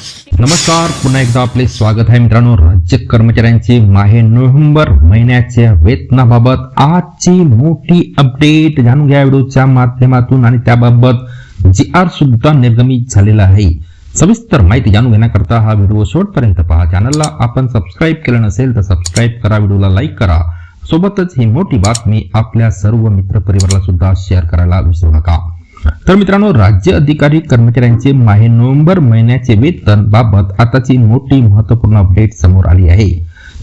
नमस्कार पुन्हा एकदा आपले स्वागत आहे मित्रांनो. राज्य कर्मचाऱ्यांचे माहे नोव्हेंबर महिन्याच्या वेतनाबाबत आजची मोठी अपडेट जाणून घ्या व्हिडिओच्या माध्यमातून आणि त्याबाबत जी आर सुद्धा निर्गमित झालेला आहे. सविस्तर माहिती जाणून घेण्याकरता हा व्हिडिओ शेवटपर्यंत पहा. चॅनलला आपण सबस्क्राईब केलं नसेल तर सबस्क्राईब करा व्हिडिओला लाईक करा. सोबतच ही मोठी बातमी आपल्या सर्व मित्रपरिवाराला सुद्धा शेअर करायला विसरू नका. तर मित्रांनो राज्य अधिकारी कर्मचाऱ्यांचे माहे नोव्हेंबर महिन्याचे वेतन बाबत आताची मोठी महत्त्वपूर्ण अपडेट समोर आली आहे.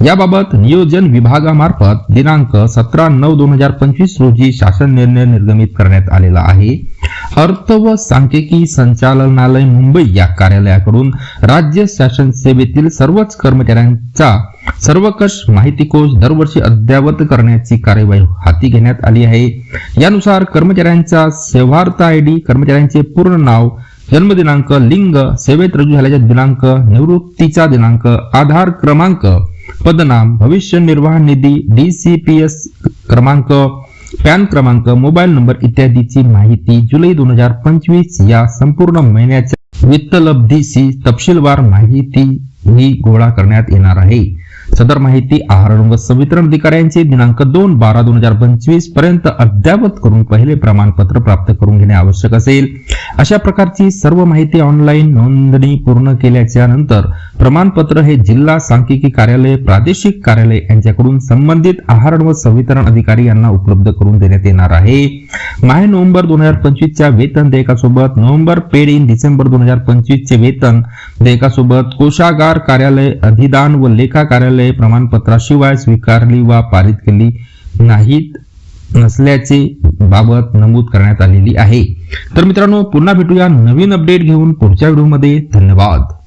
याबाबत नियोजन विभागामार्फत दिनांक सतरा नऊ दोन हजार पंचवीस रोजी शासन निर्णय निर्गमित करण्यात आलेला आहे. अर्थ व सांख्यिकी संचालनालय मुंबई या कार्यालयाकडून राज्य शासन सेवेतील सर्वच कर्मचाऱ्यांचा सर्वकष माहिती कोश दरवर्षी अद्ययावत करण्याची कार्यवाही हाती घेण्यात आली आहे. यानुसार कर्मचाऱ्यांचा सेवार्थ आय डी कर्मचाऱ्यांचे पूर्ण नाव जन्मदिनांक लिंग सेवेत रुजू झाल्याचा दिनांक निवृत्तीचा दिनांक आधार क्रमांक पदनाम भविष्य निर्वाह निधी डी सी पी एस क्रमांक पॅन क्रमांक मोबाईल नंबर इत्यादीची माहिती जुलै दोन हजार पंचवीस या संपूर्ण महिन्याच्या वित्तलब्धीशी तपशीलवार माहिती ही गोळा करण्यात येणार आहे. सदर माहिती आहार व संवितरण अधिकाऱ्यांचे दिनांक दोन बारा दोन हजार पंचवीसपर्यंत अद्ययावत करून पहिले प्रमाणपत्र प्राप्त करून घेणे आवश्यक असेल. अशा प्रकारची सर्व माहिती ऑनलाईन नोंदणी पूर्ण केल्याच्यानंतर प्रमाणपत्र हे जिल्हा सांख्यिकी कार्यालय प्रादेशिक कार्यालय यांच्याकडून संबंधित आहार व संवितरण अधिकारी यांना उपलब्ध करून देण्यात येणार आहे. माहे नोव्हेंबर दोन हजार पंचवीसच्या वेतन देयकासोबत नोव्हेंबर पेड इन डिसेंबर दोन हजार पंचवीसचे वेतन देयकासोबत कोशागार कार्यालय अधिदान व लेखा कार्यालय प्रमाणपत्राशिवाय स्वीकारली वा पारित केली नाहीत नसल्याचे बाबत नमूद करण्यात आलेली आहे. तर मित्रांनो पुन्हा भेटूया नवीन अपडेट घेऊन पुढच्या व्हिडिओमध्ये. धन्यवाद.